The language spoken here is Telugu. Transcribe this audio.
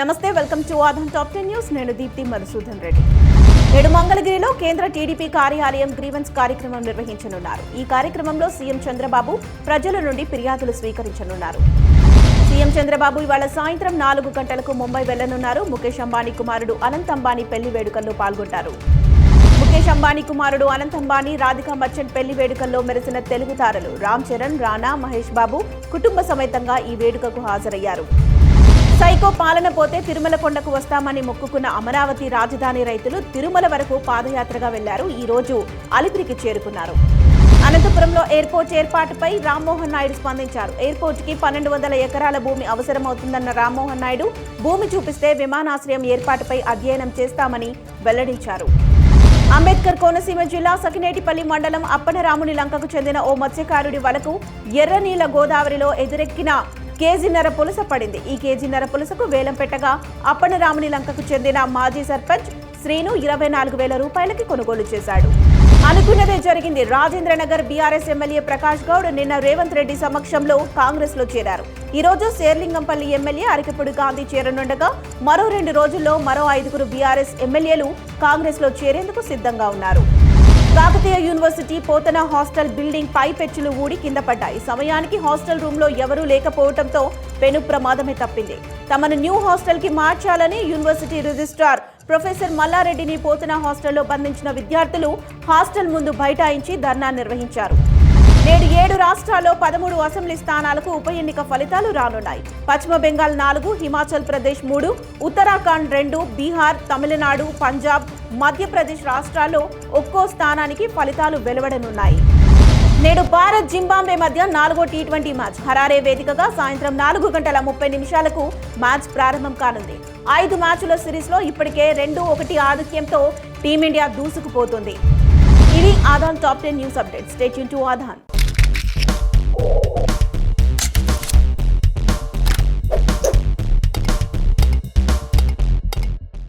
నమస్తే welcome to Aadhan top ten news. నేను దీప్తి మధుసూదన్ రెడ్డి. నేడు మంగళగిరిలో కేంద్ర టీడీపీ కార్యాలయం గ్రీవెన్స్ కార్యక్రమం నిర్వహించనున్నారు. ఈ కార్యక్రమంలో సీఎం చంద్రబాబు ప్రజల నుండి ఫిర్యాదులు స్వీకరించనున్నారు. సీఎం చంద్రబాబు ఇవాళ సాయంత్రం నాలుగు గంటలకు ముంబై వెళ్ళనున్నారు ముఖేష్ అంబానీ కుమారుడు అనంత్ అంబానీ పెళ్ళి వేడుకల్లో పాల్గొంటారు. ముఖేష్ అంబానీ కుమారుడు అనంత్ అంబానీ రాధికా మర్చెంట్ పెళ్ళి వేడుకల్లో మెరిసిన తెలుగు తారలు రామ్ చరణ్ రాణా మహేష్ బాబు కుటుంబ సమేతంగా ఈ వేడుకకు హాజరయ్యారు. సైకో పాలన పోతే తిరుమల కొండకు వస్తామని మొక్కుకున్న అమరావతి రాజధాని రైతులు తిరుమల వరకు పాదయాత్రగా వెళ్ళారు. ఈ రోజు అలిపిరికి చేరుకున్నారు. అనంతపురంలో ఎయిర్పోర్ట్ ఏర్పాటుపై రామ్మోహన్ నాయుడు స్పందించారు. ఎయిర్పోర్ట్కి పన్నెండు వందల ఎకరాల భూమి అవసరమవుతుందన్న రామ్మోహన్ నాయుడు భూమి చూపిస్తే విమానాశ్రయం ఏర్పాటుపై అధ్యయనం చేస్తామని వెల్లడించారు. అంబేద్కర్ కోనసీమ జిల్లా సకినేటిపల్లి మండలం అప్పనరాముని లంకకు చెందిన ఓ మత్స్యకారుడి వలకు ఎర్రనీల గోదావరిలో ఎదురెక్కిన కేజీన్నర పులస పడింది. ఈ కేజీన్నర పులసకు వేలం పెట్టగా అప్పనరాముని లంకకు చెందిన మాజీ సర్పంచ్ శ్రీను ఇరవై నాలుగు వేల రూపాయలకి కొనుగోలు చేశాడు. అనుకున్నదే జరిగింది. రాజేంద్రనగర్ బీఆర్ఎస్ ఎమ్మెల్యే ప్రకాష్ గౌడ్ నిన్న రేవంత్ రెడ్డి సమక్షంలో కాంగ్రెస్లో చేరారు. ఈ రోజు శేర్లింగంపల్లి ఎమ్మెల్యే అరికపూడి గాంధీ చేరనుండగా మరో రెండు రోజుల్లో మరో ఐదుగురు బీఆర్ఎస్ ఎమ్మెల్యేలు కాంగ్రెస్లో చేరేందుకు సిద్ధంగా ఉన్నారు. Kakatiya university Pothana hostel building పై పెచ్చులు ఊడి కింద పడ్డాయి. సమయానికి హాస్టల్ రూమ్లో ఎవరూ లేకపోవడంతో పెను ప్రమాదమే తప్పింది. తమను న్యూ హాస్టల్కి మార్చాలని యూనివర్సిటీ రిజిస్ట్రార్ ప్రొఫెసర్ మల్లారెడ్డిని పోతన హాస్టల్లో బంధించిన విద్యార్థులు హాస్టల్ ముందు బైఠాయించి ధర్నా నిర్వహించారు. నేడు ఏడు రాష్ట్రాల్లో పదమూడు అసెంబ్లీ స్థానాలకు ఉప ఎన్నిక ఫలితాలు రానున్నాయి. పశ్చిమ బెంగాల్ నాలుగు హిమాచల్ ప్రదేశ్ మూడు ఉత్తరాఖండ్ రెండు బీహార్ తమిళనాడు పంజాబ్ మధ్యప్రదేశ్ రాష్ట్రాల్లో ఒక్కో స్థానానికి ఫలితాలు వెలువడనున్నాయి. నేడు భారత్ జింబాంబే మధ్య నాలుగో టీ ట్వంటీ మ్యాచ్. హరారే వేదికగా సాయంత్రం నాలుగు గంటల ముప్పై నిమిషాలకు మ్యాచ్ ప్రారంభం కానుంది. ఐదు మ్యాచ్ల సిరీస్లో ఇప్పటికే రెండు ఒకటి ఆధిక్యంతో టీమిండియా దూసుకుపోతుంది. ఇవి Aadhan top ten news update state to Aadhan.